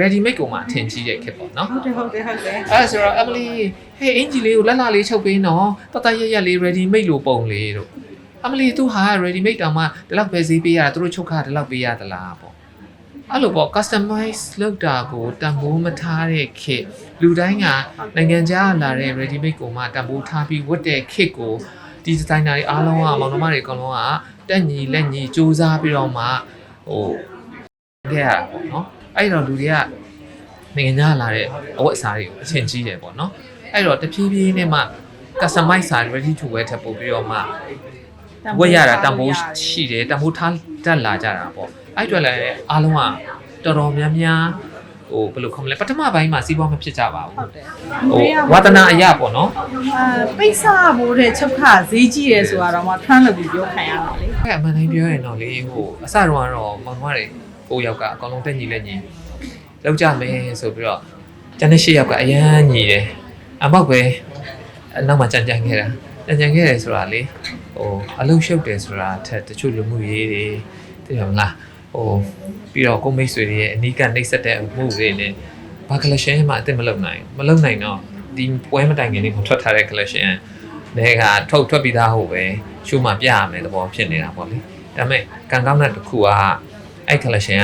ready made ကိုမှအထင်ကြီးတဲ့ခက်ပေါ့နော်ဟုတ်တယ်ဟုတ်တယ်ဟုတ်တယ်အဲဒါဆိုတော့ Emily ဟေးအင်ဂျီလေးကိုလက်လာလေးချုပ်ပေးနော်တတရက်ရက်လေး ready made လို့ပုံလေးတို့ Emily သူဟာ ready made တောင်မှဒီလောက်ပဲဈေးပေးရတာသူတို့ချုပ်ခါဒီလောက်ပေးရသလားပေါ့အဲ့လိုပေါ့ customize လုပ်တာကိုတန်ဖိုးမထားတဲ့ခက်လူတိုင်းကနိုင်ငံခြားလာတဲ့ ready made ကိုမှတန်ဖိုးထားပြီးဝတ်တဲ့ခက်ကိုဒီဒီဇိုင်နာတွေအားလုံးကမောင်နှမတွေအကုန်လုံးကတက်ညီလက်ညီစူးစမ်းပြီးတော့မှဟိုခဲ့ရတာပေါ့နော် အဲ့တော့လူတွေကနိုင်ငံခြားလာတဲ့အဝတ်အစားတွေကိုအချင်းကြီးတယ်ပေါ့နော်အဲ့တော့တဖြည်းဖြည်းနဲ့မှ customize စာ ready to wear ထပ်ပို့ပြီးတော့မှဝတ်ရတာတန်ဖိုးရှိတယ်တန်ဖိုးထားတတ်လာကြတာပေါ့အဲ့အတွက်လည်းအားလုံးကတော်တော်များများဟိုဘယ်လိုခေါ်မလဲပထမပိုင်းမှာစီးပွားမဖြစ်ကြပါဘူးဟုတ်တယ်ဟိုဝါသနာအရာပေါ့နော်အာပိတ်စဘိုးတဲ့ချုပ်ခဈေးကြီးတယ်ဆိုတာတော့မှ trend လုပ်ပြီးပြောခံရတာလေအဲ့အမှန်တိုင်းပြောရင်တော့လေဟိုအစတုန်းကတော့မောင်နှမတွေ ကိုယောက်ကအကောင်လုံးတက်ညီလက်ညီလောက်ကြမယ်ဆိုပြီးတော့ကျန်တဲ့ရှစ်ယောက်ကအရန်ညီတယ်အမောက်ပဲအနောက်မှာကြံကြံခဲ့တာကြံကြံခဲ့တယ်ဆိုတာလေဟိုအလုံးရှုပ်တယ်ဆိုတာထက်တချို့လူမှုရေးတွေသိရမလားဟိုပြီးတော့ကိုမိတ်ဆွေတွေရဲ့အနီးကနှိပ်စက်တဲ့အမှုတွေနဲ့ဘာ collection မှအစ်မလုပ်နိုင်မလုပ်နိုင်တော့ဒီပွဲမတိုင်ခင်လေးကိုထွက်ထားတဲ့ collection တွေကထုတ်ထွက်ပြီးသားဟုတ်ပဲရှိုးမှပြရမယ်သဘောဖြစ်နေတာပေါ့လေဒါပေမဲ့ကံကောင်းတဲ့တစ်ခုက အဲ့ collection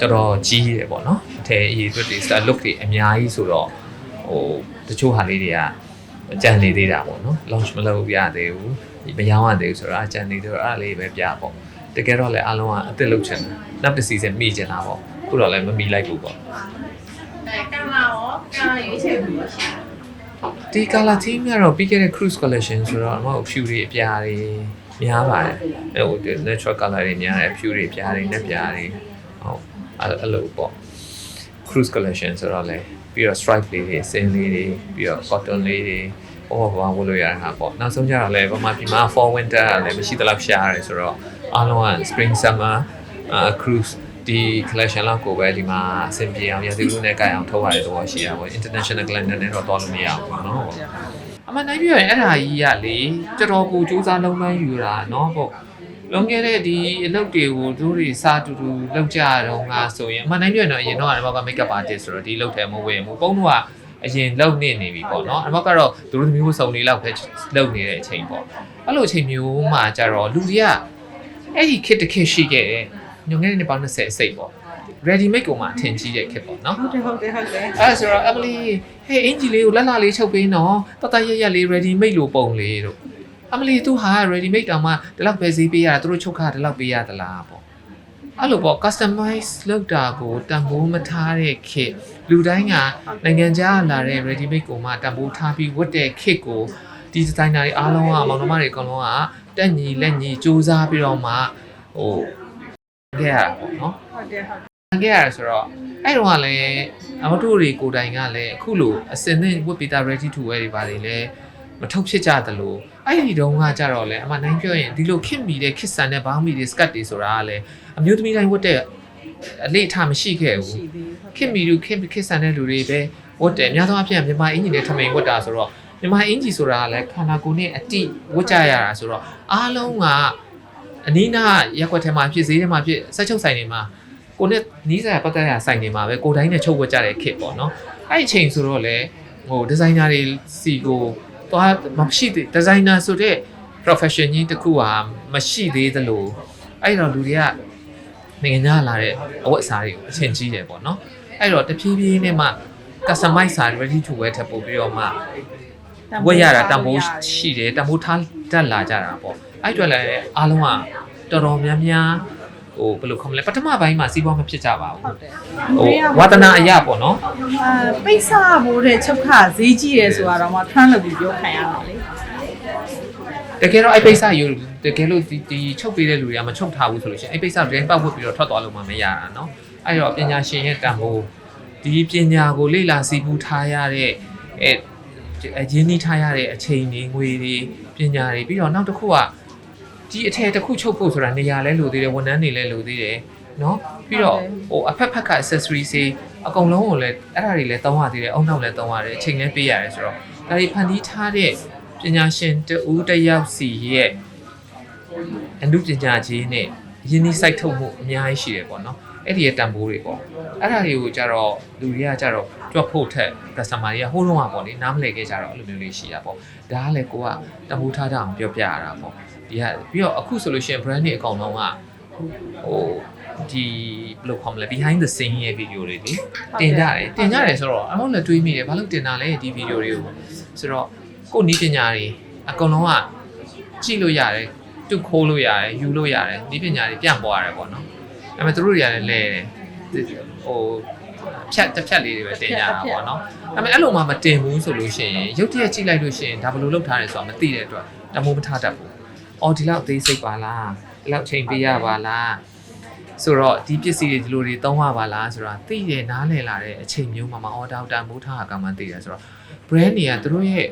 ကတော်တော်ကြီးတယ်ပေါ့နော်အထည်အည်အတွက်တွေ style look တွေအများကြီးဆိုတော့ဟိုတချို့ဟာလေးတွေကကြံနေသေးတာပေါ့နော် launch မလုပ်ရသေးဘူးမရောင်းရသေးဘူးဆိုတော့အကြံနေတော့အဲ့ဒါလေးပဲပြပေါ့တကယ်တော့လည်းအားလုံးကအစ်စ်လုပ်ချင်တယ်နောက်တစ်စီစဉ်မိချင်တာပေါ့ခုတော့လည်းမမိလိုက်ဘူးပေါ့အဲကံလာရောကံလာရွေးချယ်ပြီးလို့ရှိတယ်ဒီ color team ကတော့ပြီးခဲ့တဲ့ cruise collection ဆိုတော့အမဟုတ်ဖြူတွေအပြာတွေ များပါတယ်ဟို natural color တွေများတယ်ဖြူတွေအပြာတွေနဲ့ပြာတွေဟုတ်အဲ့အဲ့လိုပေါ့ cruise collection ဆိုတော့လေပြီးတော့ stripe လေးတွေ sin လေးတွေပြီးတော့ cotton လေးတွေဟောဘာဝလို့ရတာပေါ့နောက်ဆုံးကြတော့လေဘာမှဒီမှာ fall winter ကလည်းမရှိသလောက်ရှားရတယ်ဆိုတော့အားလုံးက spring summer uh, cruise ဒီ collection လောက်ကိုပဲဒီမှာအဆင်ပြေအောင်ရည်သူလူနဲ့ကြိုက်အောင်ထုတ်ရတဲ့သဘောရှိတာပေါ့ international calendar နဲ့တော့တွားလို့မရဘူးပေါ့နော်အ မှန်တိုင်းပြောရင်အဲ့ဒါကြီးကလေတော်တော်ကိုစူးစမ်းလုံးမယူတာနော်ဟုတ်လွန်ခဲ့တဲ့ဒီအလုပ်တွေကိုတို့တွေစာတူတူလုပ်ကြတော့ငါဆိုရင်အမှန်တိုင်းပြောရင်တော့အရင်တော့အမေကမိတ်ကပ်ပါတစ်ဆိုတော့ဒီလုပ်ထဲမဝင်ဘူးပုံတော့အရင်လုံနေနေပြီပေါ့နော်အမေကတော့တို့သမီးဝဆုံလေးလောက်ပဲလုံနေတဲ့အချိန်ပေါ့အဲ့လိုအချိန်မျိုးမှာကြတော့လူတွေကအဲ့ဒီခစ်တစ်ခစ်ရှိခဲ့တယ်ညငယ်နေပေါင်း20အစိတ်ပေါ့ ready made ကိုမှအထင်ကြီးတဲ့ခစ်ပေါ့နော်ဟုတ်တယ်ဟုတ်တယ်ဟုတ်တယ်အဲဒါဆိုတော့ Emily ဟေးအင်ဂျီလေးကိုလက်လာလေးချုပ်ပေးနော်တတရက်ရက်လေး ready made လို့ပုံလေးတို့ Emily သူဟာ ready made တောင်မှဒီလောက်ပဲဈေးပေးရတာသူတို့ချုပ်ခါဒီလောက်ပေးရသလားပေါ့အဲ့လိုပေါ့ customize လုပ်တာကိုတန်ဖိုးမထားတဲ့ခက်လူတိုင်းကနိုင်ငံခြားလာတဲ့ ready made ကိုမှတန်ဖိုးထားပြီးဝတ်တဲ့ခက်ကိုဒီဒီဇိုင်နာတွေအားလုံးကမောင်နှမတွေအကုန်လုံးကတက်ညီလက်ညီစူးစမ်းပြီးတော့မှဟိုခဲ့ရတာပေါ့နော်ဟုတ်တယ်ဟုတ်တယ် ခံခဲ့ရတယ်ဆိုတော့အဲ့တော့ကလည်းအမတို့တွေကိုယ်တိုင်ကလည်းအခုလိုအစင်သင့်ဝတ်ပီတာ ready to wear တွေပါလေလဲမထုတ်ဖြစ်ကြသလိုအဲ့ဒီတုန်းကကြတော့လေအမနိုင်ပြောရင်ဒီလိုခစ်မီတဲ့ခစ်ဆန်တဲ့ဘောင်းမီတွေ skirt တွေဆိုတာကလည်းအမျိုးသမီးတိုင်းဝတ်တဲ့အလေးအထားမရှိခဲ့ဘူးရှိသေးဟုတ်ခစ်မီလူခစ်ခစ်ဆန်တဲ့လူတွေပဲဝတ်တယ်အများသောအားဖြင့်မြန်မာအင်ဂျီနဲ့ထမိန်ဝတ်တာဆိုတော့မြန်မာအင်ဂျီဆိုတာကလည်းခန္ဓာကိုယ်နဲ့အတိဝတ်ကြရတာဆိုတော့အားလုံးကအနီးနားရက်ွက်ထဲမှာဖြစ်ဈေးထဲမှာဖြစ်ဆက်ချုပ်ဆိုင်တွေမှာ ကိုနဲ့နီးစရာပတ်သက်ရာဆိုင်နေမှာပဲကိုတိုင်းနဲ့ချုပ်ဝတ်ကြတဲ့ kit ပေါ့နော်အဲ့ဒီအချိန်ဆိုတော့လေဟိုဒီဇိုင်နာတွေစီကိုသွားမရှိသေးဒီဇိုင်နာဆိုတဲ့ profession ကြီးတစ်ခုဟာမရှိသေးသလိုအဲ့တော့လူတွေကနိုင်ငံခြားလာတဲ့အဝတ်အစားတွေကိုအချင်းကြီးတယ်ပေါ့နော်အဲ့တော့တဖြည်းဖြည်းနဲ့မှ customize စာ ready to wear ထပ်ပို့ပြီးတော့မှဝတ်ရတာတန်ဖိုးရှိတယ်တန်ဖိုးထားတတ်လာကြတာပေါ့အဲ့အတွက်လည်းအားလုံးကတော်တော်များများ ဟိုဘယ်လိုခေါ်မလဲပထမပိုင်းမှာစီးပွားမဖြစ်ကြပါဘူးဟုတ်တယ်ဟိုဝါသနာအရာပေါ့နော်အာပိတ်ဆဘိုးတဲ့ချုပ်ခဈေးကြီးရဲဆိုတာတော့မှ trend လို့ပြောခံရတာလေတကယ်တော့အဲ့ပိတ်ဆယူတကယ်လို့ဒီဒီချုပ်ပေးတဲ့လူတွေကမချုပ်ထားဘူးဆိုလို့ရှိရင်အဲ့ပိတ်ဆတကယ်ပတ်ဝတ်ပြီးတော့ထွက်သွားလို့မှမရတာနော်အဲ့တော့ပညာရှင်ရဲ့တန်ဖိုးဒီပညာကိုလေ့လာစီးပူးထားရတဲ့အဲအရင်းနှီးထားရတဲ့အချိန်တွေငွေတွေပညာတွေပြီးတော့နောက်တစ်ခုက ဒီအထည်တစ်ခုချုပ်ဖို့ဆိုတာနေရာလဲလိုသေးတယ်ဝန်ထမ်းတွေလဲလိုသေးတယ်နော်ပြီးတော့ဟိုအဖက်ဖက်က accessory တွေအကုန်လုံးကိုလည်းအဲ့ဒါတွေလည်းတောင်းရသေးတယ်အုံနောက်လည်းတောင်းရတယ်အချိန်လည်းပေးရတယ်ဆိုတော့ဒါတွေဖန်တီးထားတဲ့ပညာရှင်တဦးတယောက်စီရဲ့အမှုပညာကြီးနဲ့ရင်းနှီးစိုက်ထုတ်မှုအများကြီးရှိတယ်ပေါ့နော် အဲ့ဒီရဲ့တန်ဖိုးတွေပေါ့အဲ့ဒါတွေကိုကြတော့လူတွေကကြတော့ကြွက်ဖို့ထက် customer တွေကဟိုးတော့ပေါ့လေနားမလည်ခဲ့ကြတော့အဲ့လိုမျိုးလေးရှိတာပေါ့ဒါကလည်းကိုကတန်ဖိုးထားတာအောင်ပြောပြရတာပေါ့ဒီကပြီးတော့အခုဆိုလို့ရှိရင် brand တွေအကောင်လုံးကဟိုဒီဘယ်လိုခေါ်မလဲ behind the scene ရဲ့ video တွေလေတင်ကြတယ်တင်ကြတယ်ဆိုတော့အမောလည်းတွေးမိတယ်ဘာလို့တင်တာလဲဒီ video တွေကိုဆိုတော့ကိုနီးပညာတွေအကောင်လုံးကကြည့်လို့ရတယ်တူခိုးလို့ရတယ်ယူလို့ရတယ်နီးပညာတွေပြန့်ပွားရတယ်ပေါ့နော် ဒါပေမဲ့သူတို့တွေကလည်းလဲတယ်ဟိုဖြတ်တစ်ဖြတ်လေးတွေပဲတင်ကြတာပေါ့နော်ဒါပေမဲ့အဲ့လိုမှမတင်ဘူးဆိုလို့ရှိရင်ရုပ်တရက်ကြည့်လိုက်လို့ရှိရင်ဒါဘယ်လိုလုပ်ထားလဲဆိုတာမသိတဲ့အတွက်တမိုးမထားတတ်ဘူးအော်ဒီလောက်သေးစိတ်ပါလားဒီလောက်ချိန်ပေးရပါလားဆိုတော့ဒီပစ္စည်းတွေဒီလိုတွေသုံးရပါလားဆိုတာသိရနားလည်လာတဲ့အချိန်မျိုးမှာမအော်ဒေါက်တာမိုးထားတာကမှသိတယ်ဆိုတော့ brand တွေကသူတို့ရဲ့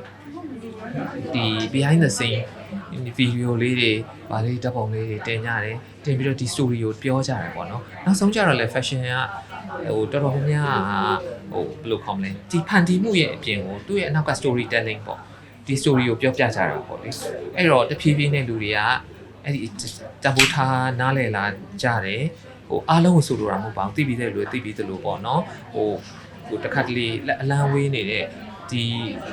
ဒီ behind the scene ဒီ ဗီဒီယိုလေးတွေဗာလေးတပ်ပုံလေးတွေတင်ကြတယ်တင်ပြီးတော့ဒီ story ကိုပြောကြတယ်ပေါ့နော်နောက်ဆုံးကျတော့လေ fashion ကဟိုတော်တော်များများဟိုဘယ်လိုခေါ်မလဲဒီဖန်တီးမှုရဲ့အပြင်ကိုသူ့ရဲ့အနောက်က story telling ပေါ့ဒီ story ကိုပြောပြကြတာပေါ့လေအဲ့တော့တဖြည်းဖြည်းနဲ့လူတွေကအဲ့ဒီတဘူထားနားလည်လာကြတယ်ဟိုအားလုံးကိုဆိုလိုတာမဟုတ်ပါဘူးသိပြီးတဲ့လူတွေသိပြီးသလိုပေါ့နော်ဟိုဟိုတစ်ခါတလေအလံဝေးနေတဲ့ဒီ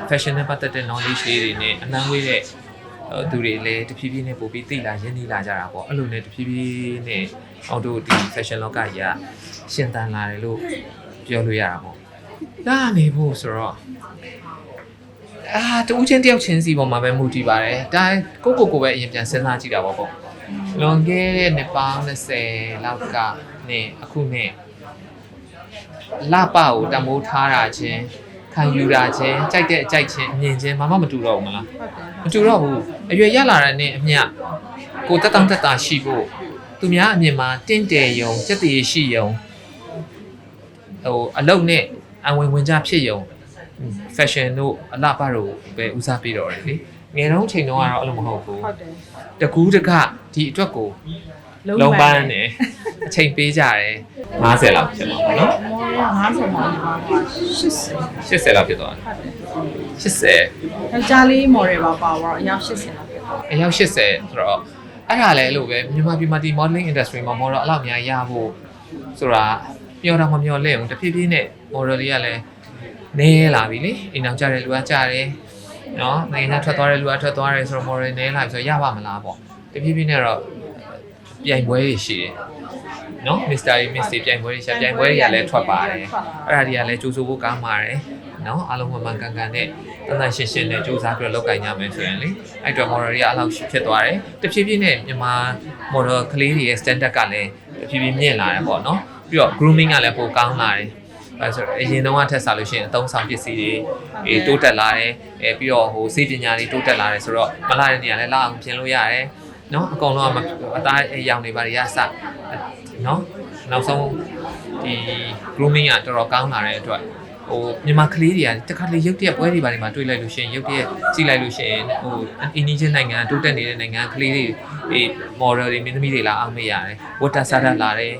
fashion နဲ့ပတ်သက်တဲ့ knowledge လေးတွေနဲ့အလံဝေးတဲ့အဲ့ သူတွေလည်းတဖြည်းဖြည်းနဲ့ပို့ပြီးသိလာရင်းနှီးလာကြတာပေါ့အဲ့လိုနဲ့တဖြည်းဖြည်းနဲ့အော်တိုဒီ fashion လောကကြီးကရှင်သန်လာတယ်လို့ပြောလို့ရတာပေါ့ဒါနေဖို့ဆိုတော့အာတူးချင်းတယောက်ချင်းစီပေါ်မှာပဲမူတည်ပါတယ်ဒါကိုကိုကိုပဲအရင်ပြန်စဉ်းစားကြည့်တာပေါ့ပေါ့လွန်ခဲ့တဲ့နှစ်ပေါင်း20လောက်ကနဲ့အခုနဲ့လပကိုတမိုးထားတာချင်း ခံယူတာချင်းကြိုက်တဲ့အကြိုက်ချင်းအမြင်ချင်းမမမတူတော့ဘူးမလားမတူတော့ဘူးအရွယ်ရက်လာတဲ့နဲ့အမျှကိုတက်တောင့်တက်တာရှိဖို့သူများအမြင်မှာတင့်တယ်ယုံစက်တည်ရှိယုံဟိုအလုတ်နဲ့အဝင်ဝင်ကြဖြစ်ယုံ fashion တို့အလှပတို့ပဲဦးစားပေးတော့တယ်လေငယ်တုန်းချိန်တုန်းကတော့အဲ့လိုမဟုတ်ဘူးဟုတ်တယ်တကူးတကဒီအတွက်ကိုလုံးပန်းတယ် အချိန်ပေးကြတယ်50လောက်ဖြစ်မှာပေါ့နော်မော်ရ50မော်ရပါ80 80လောက်ဖြစ်သွားတယ်ဟုတ်တယ်80ယောက်ျားလေးမော်ရပါပါတော့အယောက်80လောက်ဖြစ်သွားအယောက်80ဆိုတော့အဲ့ဒါလည်းအဲ့လိုပဲမြန်မာပြည်မှာဒီ modeling industry မှာ model အလောက်များရဖို့ဆိုတာမျောတော့မမျောလဲဘူးတဖြည်းဖြည်းနဲ့ model တွေကလည်းနည်းလာပြီလေအိမ်အောင်ကြတဲ့လူကကြတယ်နော်နိုင်ငံခြားထွက်သွားတဲ့လူကထွက်သွားတယ်ဆိုတော့ model နည်းလာပြီဆိုတော့ရပါမလားပေါ့တဖြည်းဖြည်းနဲ့တော့ပြိုင်ပွဲတွေရှိတယ် နော် Mr. Miss တွေပြိုင်ပွဲတွေရှာပြိုင်ပွဲတွေကလည်းထွက်ပါတယ်အဲ့ဒါတွေကလည်းကြိုးစိုးဖို့ကောင်းပါတယ်နော်အားလုံးမှန်မှန်ကန်ကန်နဲ့တန်တန်ရှင်းရှင်းနဲ့စူးစမ်းပြီးတော့လုပ်ကိုင်ကြမယ်ဆိုရင်လေအဲ့အတွက် model တွေကအလောက်ဖြစ်သွားတယ်တဖြည်းဖြည်းနဲ့မြန်မာ model ကလေးတွေရဲ့ standard ကလည်းတဖြည်းဖြည်းမြင့်လာတယ်ပေါ့နော်ပြီးတော့ grooming ကလည်းပိုကောင်းလာတယ်အဲဆိုတော့အရင်တုန်းကထက်စားလို့ရှိရင်အသုံးဆောင်ပစ္စည်းတွေအေးတိုးတက်လာတယ်အဲပြီးတော့ဟိုစေပညာတွေတိုးတက်လာတယ်ဆိုတော့မလာတဲ့နေရာလည်းလာအောင်ပြင်လို့ရတယ်နော်အကောင်လုံးကအသားအရောင်တွေပါတွေရစ နော်နောက်ဆုံးဒီ grooming ကတော်တော်ကောင်းလာတဲ့အတွက်ဟိုမြန်မာကလေးတွေကတခါတလေရုပ်တရက်ပွဲတွေပါတွေမှာတွေ့လိုက်လို့ရှိရင်ရုပ်တရက်ကြည့်လိုက်လို့ရှိရင်ဟိုအင်းနီချင်းနိုင်ငံတိုးတက်နေတဲ့နိုင်ငံကလေးတွေအေး model တွေမင်းသမီးတွေလာအောင်မရတယ်ဝတ်တာစားတတ်လာတယ်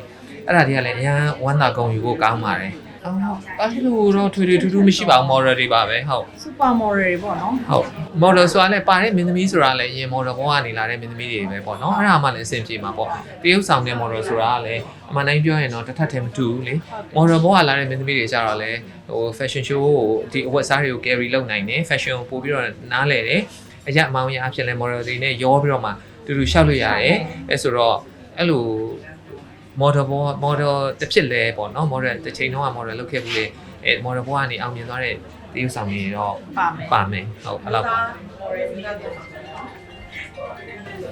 အဲ့ဒါတွေကလည်းအရန်ဝမ်းသာကုန်ယူဖို့ကောင်းပါတယ် အော်အဲ့လိုတော့ထွေထွေထူးထူးမရှိပါဘူး model တွေပါပဲဟုတ်စူပါမော်ရတွေပေါ့နော်ဟုတ် model ဆိုတာလည်းပါတဲ့မင်းသမီးဆိုတာလည်းအရင် model ဘောကနေလာတဲ့မင်းသမီးတွေပဲပေါ့နော်အဲ့ဒါမှလည်းအဆင်ပြေမှာပေါ့တရုပ်ဆောင်တဲ့ model ဆိုတာကလည်းအမှန်တိုင်းပြောရင်တော့တစ်ထပ်တည်းမတူဘူးလေ model ဘောကလာတဲ့မင်းသမီးတွေကြတော့လည်းဟို fashion show ကိုဒီအဝတ်အစားတွေကို carry လုပ်နိုင်တယ် fashion ကိုပို့ပြီးတော့နားလည်တယ်အရက်အမောင်းရအဖြစ်လဲ model တွေနဲ့ရောပြီးတော့မှတူတူရှောက်လို့ရတယ်အဲဆိုတော့အဲ့လို model ဘော model တစ်ဖြစ်လဲပေါ့နော် model တစ်ချိန်တော့ model လုပ်ခဲ့ဘူးလေအဲ model ဘောကနေအောင်မြင်သွားတဲ့တရုပ်ဆောင်တွေတော့ပါမယ်ပါမယ်ဟုတ်အဲ့လောက်ပါ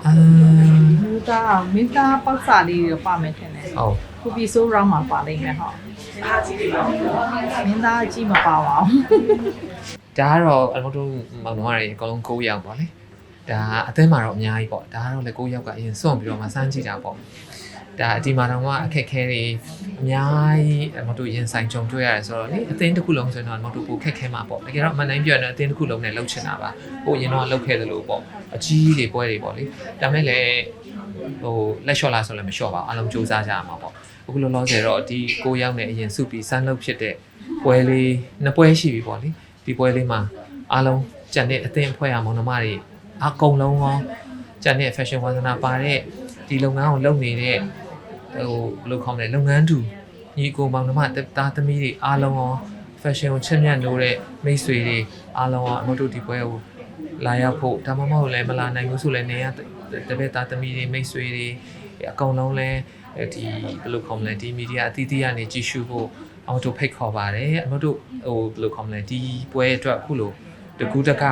အာမူသားမင်းသားပေါက်စာလေးတွေပါမယ်ထင်တယ်ဟုတ်ကိုပီဆိုးရောင်းမှာပါလိမ့်မယ်ဟောမင်းသားအကြီးမပါပါဘူးဒါကတော့အမတို့မောင်နှမတွေအကုန်လုံး9ယောက်ပေါ့လေဒါအသင်းမှာတော့အများကြီးပေါ့ဒါကတော့လေ9ယောက်ကအရင်စွန့်ပြီးတော့မှစမ်းကြည့်တာပေါ့ ဒါဒီမှာတော့မှအခက်ခဲတွေအများကြီးအမတို့ရင်ဆိုင်ကြုံတွေ့ရတယ်ဆိုတော့လေအသင်းတစ်ခုလုံးဆိုရင်တော့အမတို့ပိုခက်ခဲမှာပေါ့တကယ်တော့အမှန်တိုင်းပြောရင်တော့အသင်းတစ်ခုလုံးနဲ့လှုပ်ချင်တာပါဟိုရင်တော့လှုပ်ခဲ့သလိုပေါ့အကြီးတွေပွဲတွေပေါ့လေဒါမဲ့လည်းဟိုလက်လျှော့လားဆိုလည်းမလျှော့ပါဘူးအားလုံးစူးစမ်းကြရမှာပေါ့အခုလောလောဆယ်တော့ဒီ9ယောက်နဲ့အရင်စုပြီးစမ်းလုပ်ဖြစ်တဲ့ပွဲလေးနှစ်ပွဲရှိပြီပေါ့လေဒီပွဲလေးမှာအားလုံးကြံတဲ့အသင်းအဖွဲ့အမောင်နှမတွေအကုန်လုံးရောကြံတဲ့ fashion ဝါသနာပါတဲ့ဒီလုပ်ငန်းကိုလုပ်နေတဲ့ ဟိုဘယ်လိုခေါ်မလဲလုပ်ငန်းတူညီအကိုမောင်နှမတာသမီးတွေအားလုံးရော fashion ကိုချစ်မြတ်လို့တဲ့မိတ်ဆွေတွေအားလုံးရောအမတို့ဒီပွဲကိုလာရောက်ဖို့ဒါမှမဟုတ်လည်းမလာနိုင်ဘူးဆိုလည်းနေရတပည့်သားသမီးတွေမိတ်ဆွေတွေအကုန်လုံးလည်းဒီဘယ်လိုခေါ်မလဲဒီမီဒီယာအသီးသီးကနေကြည့်ရှုဖို့အမတို့ဖိတ်ခေါ်ပါတယ်အမတို့ဟိုဘယ်လိုခေါ်မလဲဒီပွဲအတွက်အခုလို့တကူတက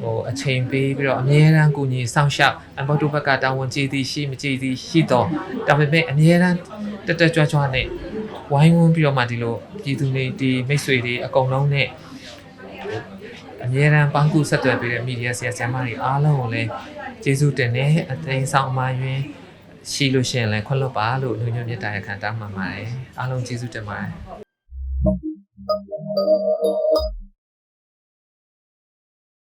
ဟိုအချိန်ပေးပြီးတော့အမြဲတမ်းကိုကြီးစောင့်ရှောက်အဘောတို့ဘက်ကတာဝန်ကြီးသည်ရှိမကြီးသည်ရှိတော့ဒါပေမဲ့အမြဲတမ်းတက်တက်ကြွကြွနဲ့ဝိုင်းဝန်းပြီးတော့မှဒီလိုပြည်သူတွေဒီမိတ်ဆွေတွေအကုန်လုံးနဲ့အမြဲတမ်းပန်းကူဆက်သွယ်ပေးတဲ့မီဒီယာဆရာဆရာမတွေအားလုံးကိုလည်းကျေးဇူးတင်တယ်အသိဆောင်မှယွင်းရှိလို့ရှိရင်လည်းခွင့်လွှတ်ပါလို့လူညွှန်မြတ်တာရခံတောင်းပန်ပါတယ်အားလုံးကျေးဇူးတင်ပါတယ်